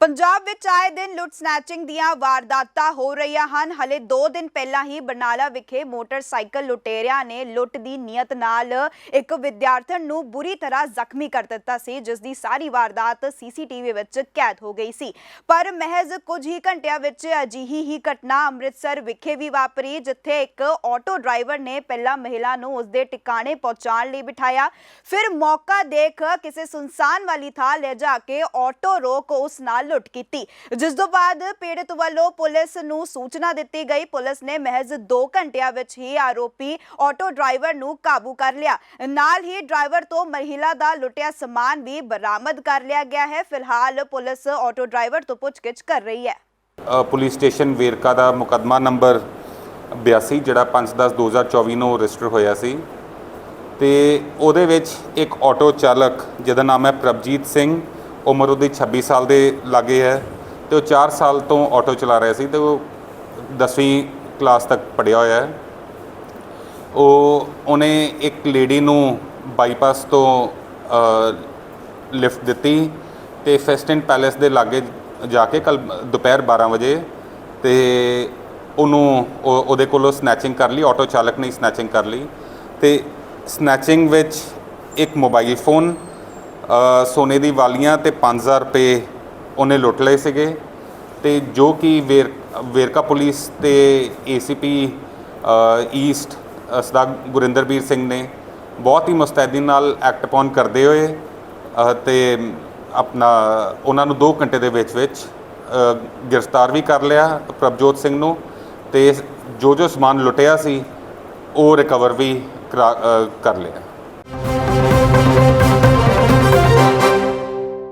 ਪੰਜਾਬ ਵਿੱਚ ਆਏ ਦਿਨ ਲੁੱਟ ਸਨੈਚਿੰਗ ਦੀਆਂ ਵਾਰਦਾਤਾਂ ਹੋ ਰਹੀਆਂ ਹਨ। ਹਲੇ 2 ਦਿਨ ਪਹਿਲਾਂ ਹੀ ਬਰਨਾਲਾ ਵਿਖੇ ਮੋਟਰਸਾਈਕਲ ਲੁਟੇਰਿਆਂ ਨੇ ਲੁੱਟ ਦੀ ਨੀਅਤ ਨਾਲ ਇੱਕ ਵਿਦਿਆਰਥਣ ਨੂੰ ਬੁਰੀ ਤਰ੍ਹਾਂ ਜ਼ਖਮੀ ਕਰ ਦਿੱਤਾ ਸੀ, ਜਿਸ ਦੀ ਸਾਰੀ ਵਾਰਦਾਤ ਸੀਸੀਟੀਵੀ ਵਿੱਚ ਕੈਦ ਹੋ ਗਈ ਸੀ। ਪਰ ਮਹਿਜ਼ ਕੁਝ ਹੀ ਘੰਟਿਆਂ ਵਿੱਚ ਅਜਿਹੀ ਹੀ ਘਟਨਾ ਅੰਮ੍ਰਿਤਸਰ ਵਿਖੇ ਵੀ ਵਾਪਰੀ, ਜਿੱਥੇ ਇੱਕ ਆਟੋ ਡਰਾਈਵਰ ਨੇ ਪਹਿਲਾਂ ਮਹਿਲਾ ਨੂੰ ਉਸਦੇ ਟਿਕਾਣੇ ਪਹੁੰਚਾਉਣ ਲਈ ਬਿਠਾਇਆ। ਫਿਰ ਮੌਕਾ ਦੇਖ ਕਿਸੇ ਸੁਨਸਾਨ ਵਾਲੀ ਥਾਂ ਲੈ ਜਾ ਕੇ ਆਟੋ ਰੋਕ ਉਸ ਨਾਲ ਲੁੱਟ ਕੀਤੀ। ਜਿਸ ਤੋਂ ਬਾਅਦ ਪੀੜਤ ਵੱਲੋਂ ਪੁਲਿਸ ਨੂੰ ਸੂਚਨਾ ਦਿੱਤੀ ਗਈ। ਪੁਲਿਸ ਨੇ ਮਹਿਜ਼ 2 ਘੰਟਿਆਂ ਵਿੱਚ ਹੀ ਆਰੋਪੀ ਆਟੋ ਡਰਾਈਵਰ ਨੂੰ ਕਾਬੂ ਕਰ ਲਿਆ। ਨਾਲ ਹੀ ਡਰਾਈਵਰ ਤੋਂ ਮਹਿਲਾ ਦਾ ਲੁੱਟਿਆ ਸਮਾਨ ਵੀ ਬਰਾਮਦ ਕਰ ਲਿਆ ਗਿਆ ਹੈ। ਫਿਲਹਾਲ ਪੁਲਿਸ ਆਟੋ ਡਰਾਈਵਰ ਤੋਂ ਪੁੱਛਗਿੱਛ ਕਰ ਰਹੀ ਹੈ। ਪੁਲਿਸ ਸਟੇਸ਼ਨ ਵੇਰਕਾ ਦਾ ਮੁਕਦਮਾ ਨੰਬਰ 82 ਜਿਹੜਾ 5/10/2024 ਨੂੰ ਰਜਿਸਟਰ ਹੋਇਆ ਸੀ। ਤੇ ਉਹਦੇ ਵਿੱਚ ਇੱਕ ਆਟੋ ਚਾਲਕ, ਜਿਹਦਾ ਨਾਮ ਹੈ ਪ੍ਰਭਜੀਤ ਸਿੰਘ ਉਮਰ ਉਹਦੀ 26 ਸਾਲ ਦੇ ਲਾਗੇ ਹੈ ਤੇ ਉਹ 4 ਸਾਲ ਤੋਂ ਆਟੋ ਚਲਾ ਰਿਹਾ ਸੀ ਤੇ ਉਹ 10ਵੀਂ ਕਲਾਸ ਤੱਕ ਪੜ੍ਹਿਆ ਹੋਇਆ ਹੈ। ਉਹ, ਉਹਨੇ ਇੱਕ ਲੇਡੀ ਨੂੰ ਬਾਈਪਾਸ ਤੋਂ ਲਿਫਟ ਦਿੱਤੀ ਤੇ ਫੈਸਟਨ ਪੈਲੇਸ ਦੇ ਲਾਗੇ ਜਾ ਕੇ ਕੱਲ ਦੁਪਹਿਰ 12 ਵਜੇ ਤੇ ਉਹਨੂੰ ਉਹ- ਉਹਦੇ ਕੋਲੋਂ ਸਨੈਚਿੰਗ ਕਰ ਲਈ, ਆਟੋ ਚਾਲਕ ਨੇ ਸਨੈਚਿੰਗ ਕਰ ਲਈ ਤੇ ਸਨੈਚਿੰਗ ਵਿੱਚ ਇੱਕ ਮੋਬਾਈਲ ਫੋਨ ਸੋਨੇ ਦੀ ਵਾਲੀਆਂ ਤੇ 5000 ਰੁਪਏ ਉਹਨੇ ਲੁੱਟ ਲਏ ਸੀਗੇ। ਤੇ ਜੋ ਕਿ ਵੇਰ ਵੇਰਕਾ ਪੁਲਿਸ ਤੇ ਏਸੀਪੀ ਈਸਟ ਸਦਾ ਗੁਰਿੰਦਰਬੀਰ ਸਿੰਘ ਨੇ ਬਹੁਤ ਹੀ ਮੁਸਤੈਦੀ ਨਾਲ ਐਕਟ ਅਪਨ ਕਰਦੇ ਹੋਏ ਅ, ਤੇ ਆਪਣਾ ਉਹਨਾਂ ਨੂੰ 2 ਘੰਟੇ ਦੇ ਵਿੱਚ ਵਿੱਚ ਗ੍ਰਿਫਤਾਰ ਵੀ ਕਰ ਲਿਆ ਪ੍ਰਭਜੋਤ ਸਿੰਘ ਨੂੰ ਤੇ ਜੋ ਜੋ ਸਮਾਨ ਲੁੱਟਿਆ ਸੀ ਉਹ ਰਿਕਵਰ ਵੀ ਕਰਾ- ਕਰ ਲਿਆ।